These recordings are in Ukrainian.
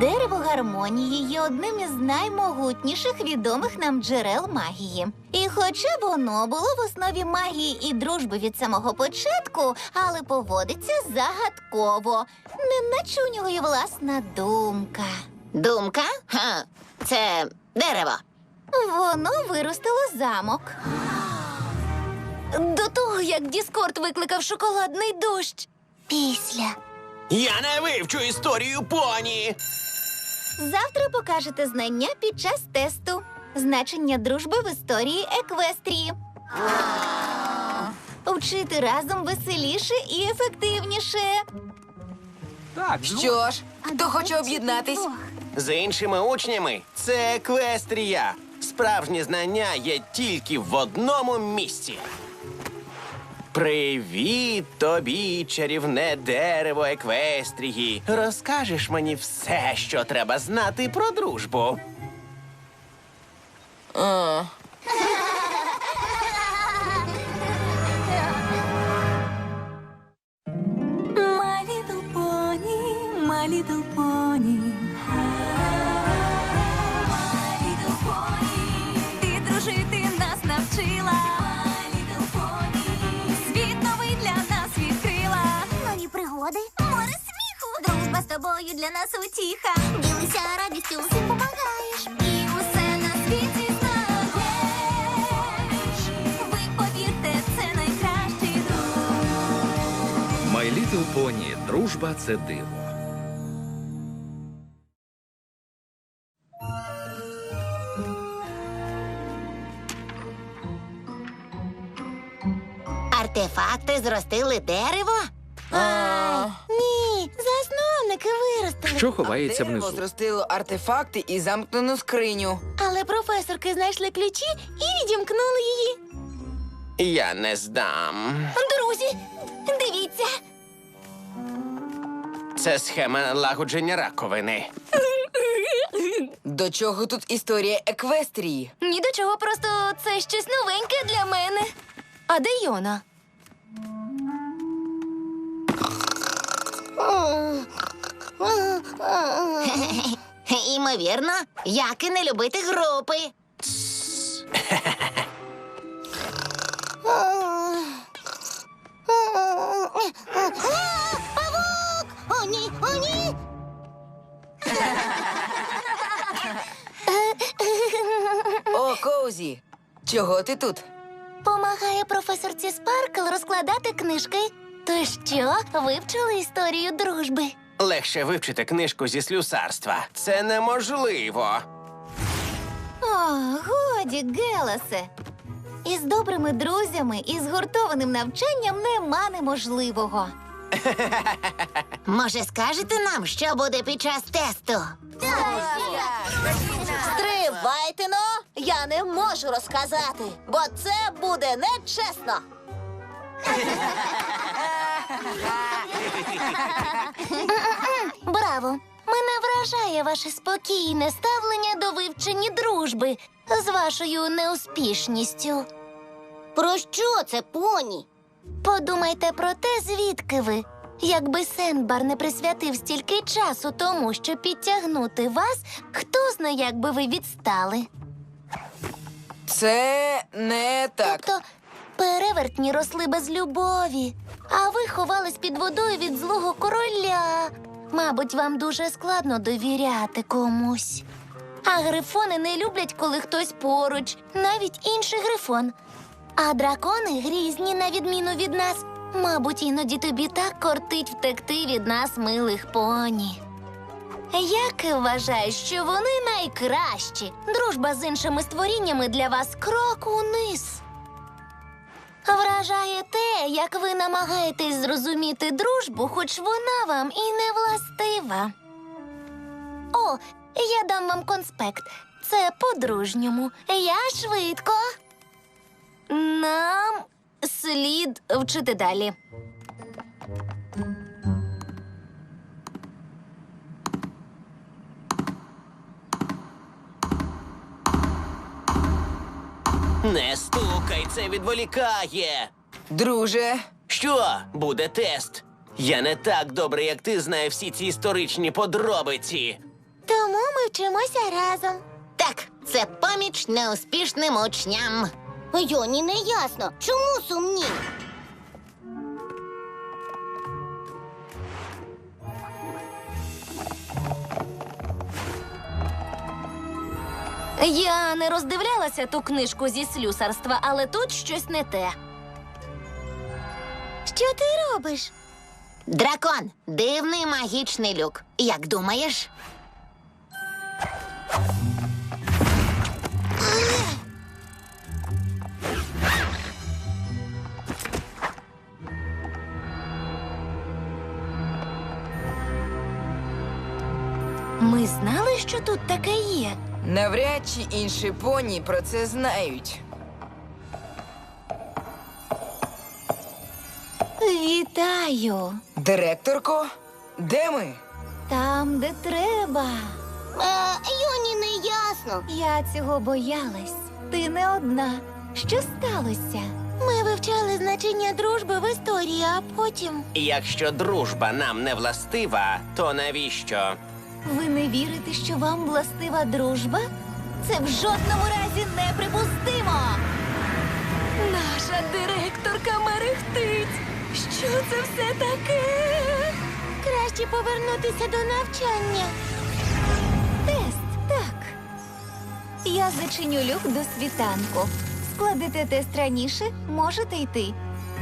Дерево гармонії є одним із наймогутніших відомих нам джерел магії. І хоча воно було в основі магії і дружби від самого початку, але поводиться загадково, неначе у нього є власна думка. Думка? Ха, це дерево. Воно виростило замок. До того, як Діскорд викликав шоколадний дощ. Після. Я не вивчу історію поні. Завтра покажете знання під час тесту. Значення дружби в історії Еквестрії. Вчити разом веселіше і ефективніше. Так, Що ж, хто хоче об'єднатись? З іншими учнями це еквестрія. Справжні знання є тільки в одному місці. Привіт тобі, чарівне дерево еквестрії. Розкажеш мені все, що треба знати про дружбу. А, My little pony, my little pony. Тобою для нас утіха. Ділися радістю, всім помагаєш. І усе на світі знаєш. Ви повірте, це найкращий друг. My Little Pony. Дружба це диво. Артефакти зростили дерево? а, Ні, засновники виростили. Що ховається дерево внизу? зростило артефакти і замкнену скриню. Але професорки знайшли ключі і відімкнули її. Я не здам. Друзі, дивіться. Це схема налагодження раковини. До чого тут історія еквестрії? Ні до чого, просто це щось новеньке для мене. А де Йона? Імовірно, як і не любити групи. Павук! О, ні, о, ні! О, Коузі! Чого ти тут? Помагає професорці Спаркл розкладати книжки. То що, вивчили історію дружби? Легше вивчити книжку зі слюсарства. Це неможливо. О, годі, Геласе. Із добрими друзями і згуртованим навчанням нема неможливого. Може, скажете нам, що буде під час тесту? Стривайте но! Я не можу розказати, бо це буде нечесно. Браво! Мене вражає ваше спокійне ставлення до вивчення дружби з вашою неуспішністю. Про що це поні? Подумайте про те, звідки ви. Якби Сенбар не присвятив стільки часу тому, щоб підтягнути вас, хто знає, як би ви відстали. Це не так. Тобто перевертні росли без любові, а ви ховались під водою від злого короля. Мабуть, вам дуже складно довіряти комусь. А грифони не люблять, коли хтось поруч, навіть інший грифон. А дракони грізні, на відміну від нас. Мабуть, іноді тобі так кортить втекти від нас, милих поні. Як вважаєш, що вони найкращі? Дружба з іншими створіннями для вас крок униз. Вражає те, як ви намагаєтесь зрозуміти дружбу, хоч вона вам і не властива. О, я дам вам конспект. Це по-дружньому. Я швидко. Нам слід вчити далі. Не стукай, це відволікає. Друже, Що? Буде тест. Я не так добре, як ти знаю всі ці історичні подробиці. Тому ми вчимося разом. Так, це поміч неуспішним учням. Йоні не ясно. Чому сумні? Я не роздивлялася ту книжку зі слюсарства, але тут щось не те. Що ти робиш? Дракон дивний магічний люк. Як думаєш? Ми знали, що тут таке є. Навряд чи інші поні про це знають. Вітаю! Директорко, де ми? Там, де треба. Е, Йоні не ясно. Я цього боялась. Ти не одна. Що сталося? Ми вивчали значення дружби в історії, а потім. Якщо дружба нам не властива, то навіщо? Ви не вірите, що вам властива дружба? Це в жодному разі неприпустимо. Наша директорка мерехтить. Що це все таке? Краще повернутися до навчання. Тест, так. Я зачиню люк до світанку. Складете тест раніше, можете йти.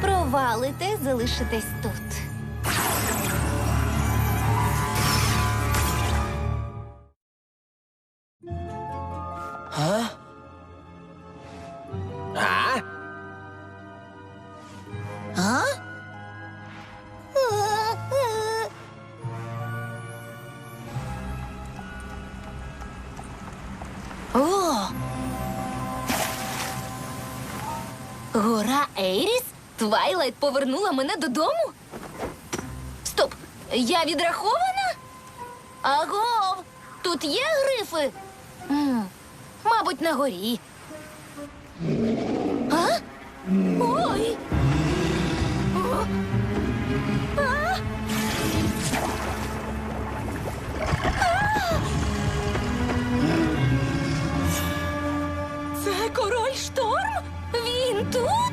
Провалите, залишитесь тут. А? А? О! Гора Ейріс? Твайлайт повернула мене додому? Стоп! Я відрахована? Агов! Тут є грифи? Мабуть, на горі. А? Ой! О! Це король шторм? Він тут?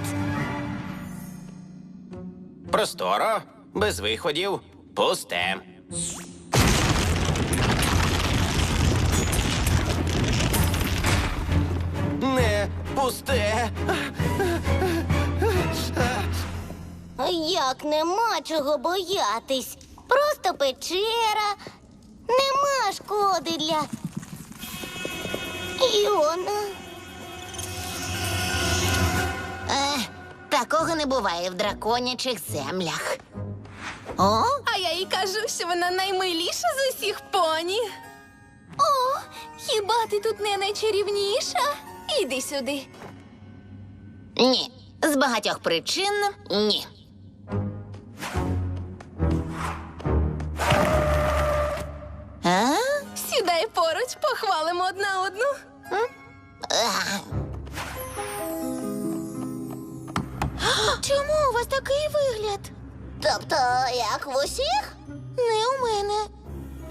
Просторо, без виходів, пусте. Не пусте. Як нема чого боятись? Просто печера. Нема шкоди для. Йона. Е, такого не буває в драконячих землях. О, А я їй кажу, що вона наймиліша з усіх поні. О, хіба ти тут не найчарівніша? Іди сюди. ні. З багатьох причин ні. А? Сідай поруч, похвалимо одна одну. А. Чому у вас такий вигляд? Тобто, як в усіх? Не у мене.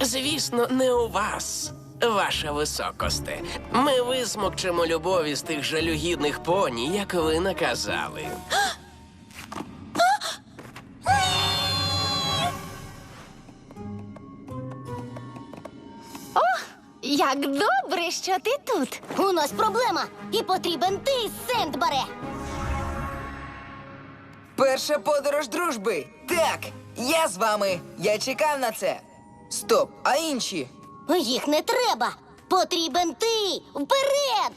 Звісно, не у вас, ваша високосте. Ми висмокчемо любові з тих жалюгідних поні, як ви наказали. Як добре, що ти тут. У нас проблема, і потрібен ти, Сендбаре. Перша подорож дружби. Так, я з вами. Я чекав на це. Стоп, а інші? Їх не треба. Потрібен ти. Вперед!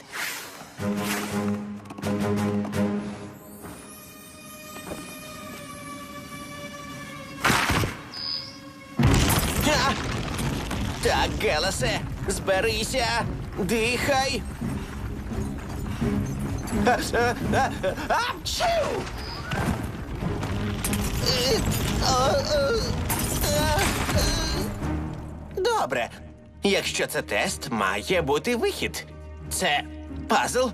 Так, Гелесе, зберися, дихай. Добре. Якщо це тест, має бути вихід. Це пазл,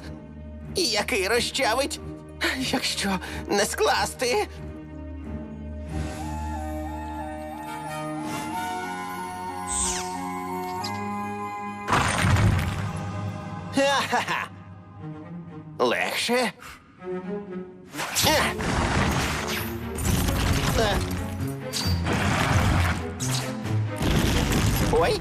який розчавить, якщо не скласти. Легше. Ой.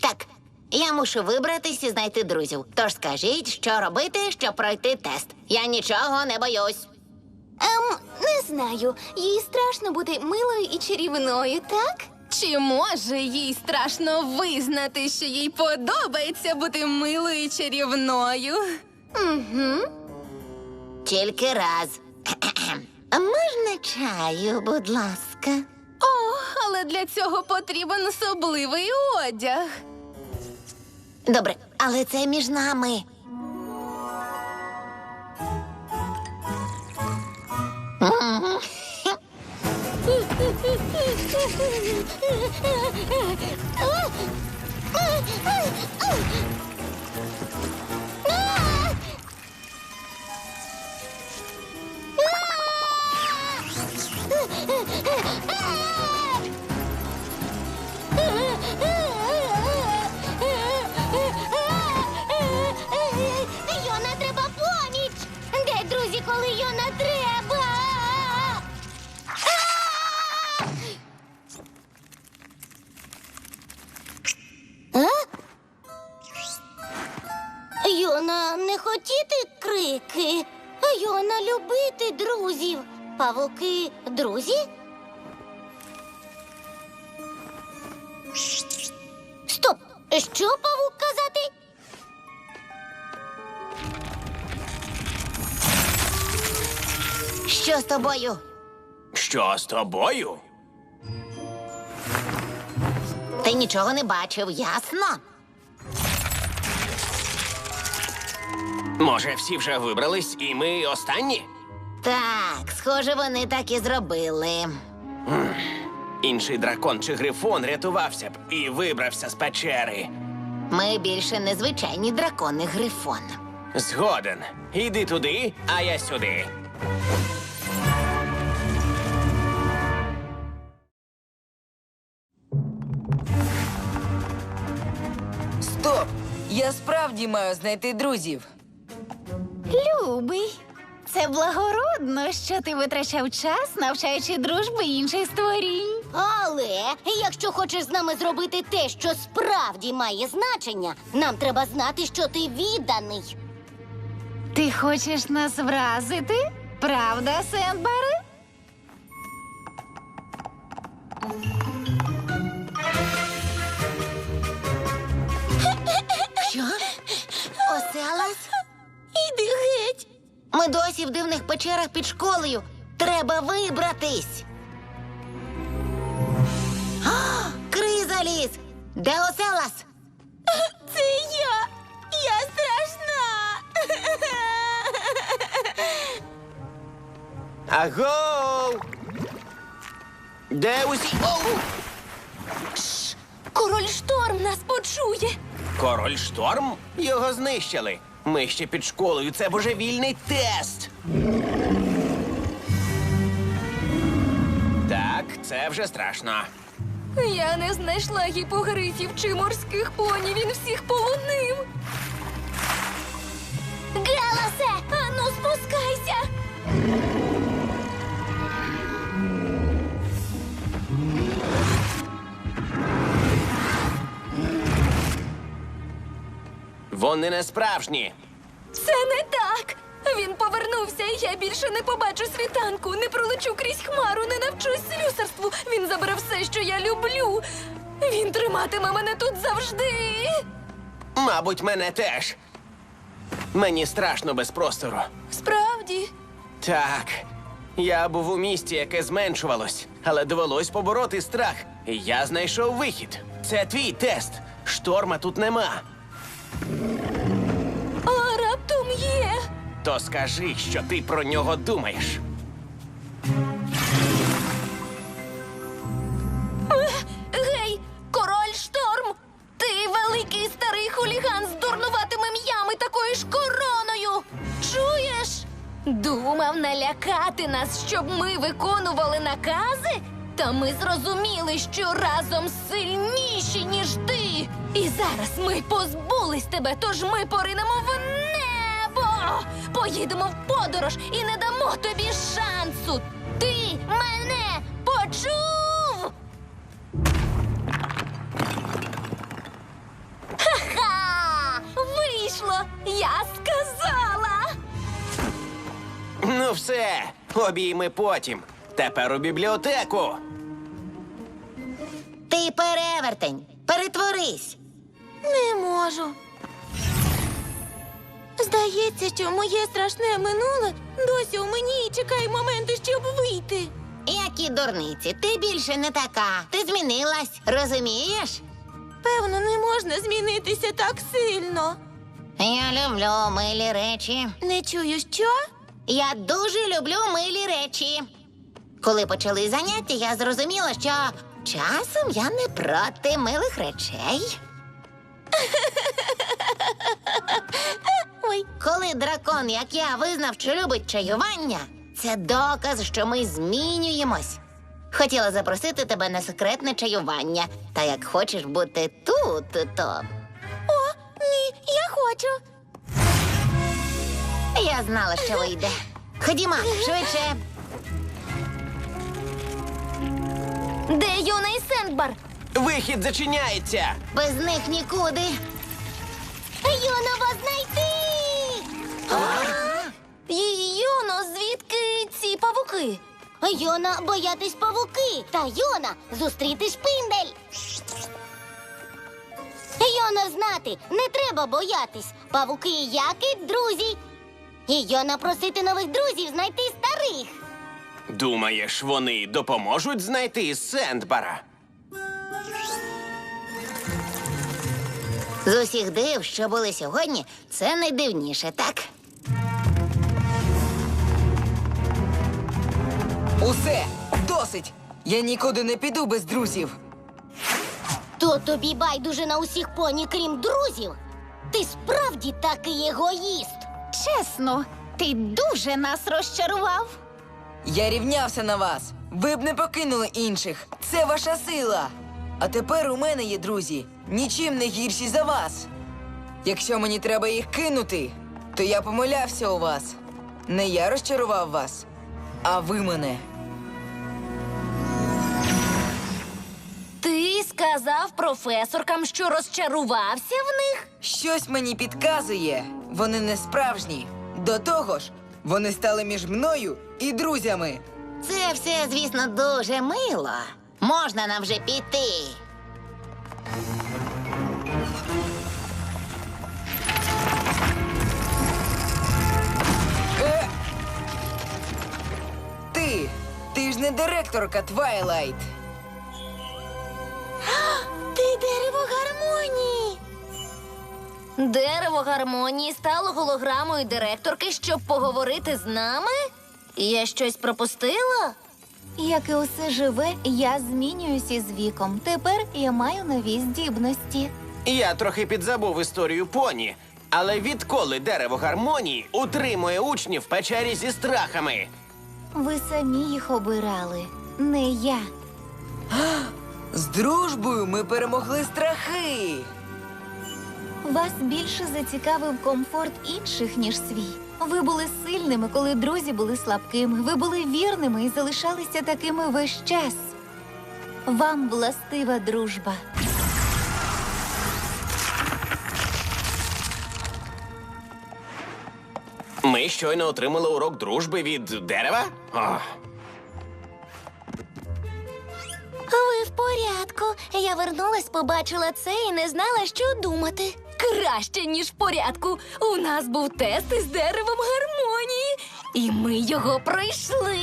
Так, я мушу вибратись і знайти друзів. Тож скажіть, що робити, щоб пройти тест. Я нічого не боюсь. Ем, не знаю. Їй страшно бути милою і чарівною, так? Чи може їй страшно визнати, що їй подобається бути милою і чарівною? Угу. Тільки раз. А Можна чаю, будь ласка. О, але для цього потрібен особливий одяг. Добре, але це між нами. Йона Павуки друзі? Стоп! Що павук казати? Що з тобою? Що з тобою? Ти нічого не бачив, ясно? Може, всі вже вибрались, і ми останні? Так, схоже, вони так і зробили. Інший дракон чи грифон рятувався б і вибрався з печери. Ми більше не звичайні дракони грифон. Згоден. Іди туди, а я сюди. Стоп! Я справді маю знайти друзів. Любий, це благородно, що ти витрачав час, навчаючи дружби інших створінь. Але якщо хочеш з нами зробити те, що справді має значення, нам треба знати, що ти відданий. Ти хочеш нас вразити? Правда, Сендбаре? Що? Оселас? Іди геть. Ми досі в дивних печерах під школою. Треба вибратись. А, Кризаліс! Де Оселас? Це я. Я страшна. Агоу! Де усі? Оу! Король шторм нас почує. Король шторм? Його знищили. Ми ще під школою. Це божевільний тест. Так, це вже страшно. Я не знайшла гіпогрифів чи морських поні. Він всіх полонив. Геласе, ану спускайся. Вони не справжні. Це не так. Він повернувся, і я більше не побачу світанку, не пролечу крізь хмару, не навчусь слюсарству. Він забере все, що я люблю. Він триматиме мене тут завжди. Мабуть, мене теж. Мені страшно без простору. Справді, Так. Я був у місті, яке зменшувалось, але довелось побороти страх. І я знайшов вихід. Це твій тест. Шторма тут нема є. То скажи, що ти про нього думаєш. Гей, король шторм! Ти великий старий хуліган з дурнуватими м'ями такою ж короною. Чуєш? Думав налякати нас, щоб ми виконували накази. Та ми зрозуміли, що разом сильніші, ніж ти. І зараз ми позбулись тебе, тож ми поринемо в Поїдемо в подорож і не дамо тобі шансу. Ти мене почув? Ха-ха! Вийшло! Я сказала! Ну все, обійми потім. Тепер у бібліотеку. Ти перевертень. Перетворись. Не можу. Здається, що моє страшне минуле досі у мені і чекає моменту, щоб вийти. Які дурниці, ти більше не така. Ти змінилась, розумієш? Певно, не можна змінитися так сильно. Я люблю милі речі. Не чую, що? Я дуже люблю милі речі. Коли почали заняття, я зрозуміла, що часом я не проти милих речей. Ой, Коли дракон, як я, визнав, що любить чаювання, це доказ, що ми змінюємось. Хотіла запросити тебе на секретне чаювання. Та як хочеш бути тут, то о, ні, я хочу. я знала, що вийде. Ходімо, швидше. Де Юна і Сендбар? Вихід зачиняється. Без них нікуди. Юно, вас знайти! Юно, звідки ці павуки? Йона боятись павуки, та Йона зустріти шпиндель. Йона знати, не треба боятись. Павуки як і друзі. І Йона просити нових друзів знайти старих. Думаєш, вони допоможуть знайти Сендбара? З усіх див, що були сьогодні, це найдивніше, так? Усе, досить! Я нікуди не піду без друзів. То тобі байдуже на усіх поні, крім друзів. Ти справді такий егоїст. Чесно, ти дуже нас розчарував. Я рівнявся на вас. Ви б не покинули інших. Це ваша сила. А тепер у мене є друзі, нічим не гірші за вас. Якщо мені треба їх кинути, то я помилявся у вас. Не я розчарував вас, а ви мене. Сказав професоркам, що розчарувався в них? Щось мені підказує, вони не справжні. До того ж, вони стали між мною і друзями. Це все, звісно, дуже мило. Можна нам вже піти. Е! Ти! Ти ж не директорка Твайлайт. Ти дерево гармонії. Дерево гармонії стало голограмою директорки, щоб поговорити з нами? Я щось пропустила? Як і усе живе, я змінююся з віком. Тепер я маю нові здібності. Я трохи підзабув історію поні, але відколи дерево гармонії утримує учнів в печері зі страхами. Ви самі їх обирали, не я. З дружбою ми перемогли страхи. Вас більше зацікавив комфорт інших, ніж свій. Ви були сильними, коли друзі були слабкими. Ви були вірними і залишалися такими весь час. Вам властива дружба. Ми щойно отримали урок дружби від дерева. Ох. Порядку. Я вернулась, побачила це і не знала, що думати. Краще, ніж в порядку. У нас був тест із деревом гармонії, і ми його пройшли.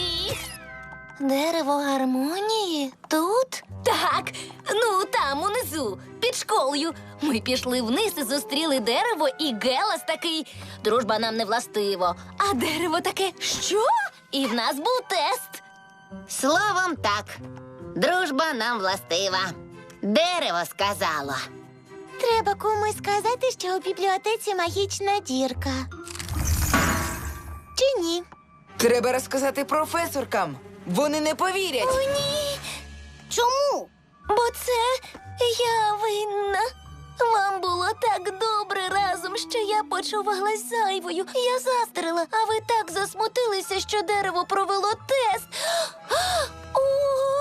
Дерево гармонії тут? Так, ну там унизу, під школою. Ми пішли вниз і зустріли дерево, і Гелас такий. Дружба нам не властиво. А дерево таке, що? І в нас був тест. Словом так. Дружба нам властива. Дерево сказало. Треба комусь сказати, що у бібліотеці магічна дірка. Чи ні? Треба розказати професоркам. Вони не повірять. О, ні. Чому? Бо це я винна. Вам було так добре разом, що я почувалась зайвою. Я застрила, а ви так засмутилися, що дерево провело тест. О,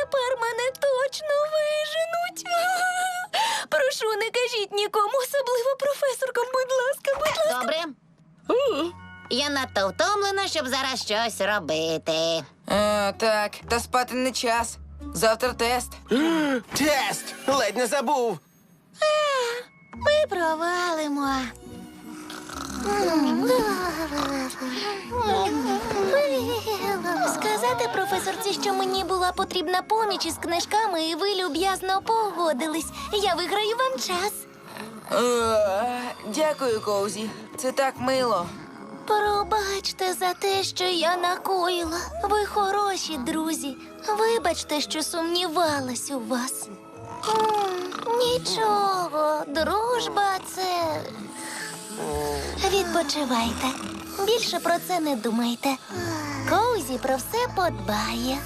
тепер мене точно виженуть. Прошу, не кажіть нікому, особливо професоркам, будь ласка, будь ласка. Добре? Я надто втомлена, щоб зараз щось робити. А, так, та спати не час. Завтра тест. Тест! Ледь не забув. Ми провалимо. Сказати професорці, що мені була потрібна поміч із книжками, і ви люб'язно погодились. Я виграю вам час. Е, Дякую, Коузі. Це так мило. Пробачте за те, що я накоїла. Ви хороші друзі. Вибачте, що сумнівалась у вас. М, Нічого, дружба це. Відпочивайте. Більше про це не думайте. Коузі про все подбає.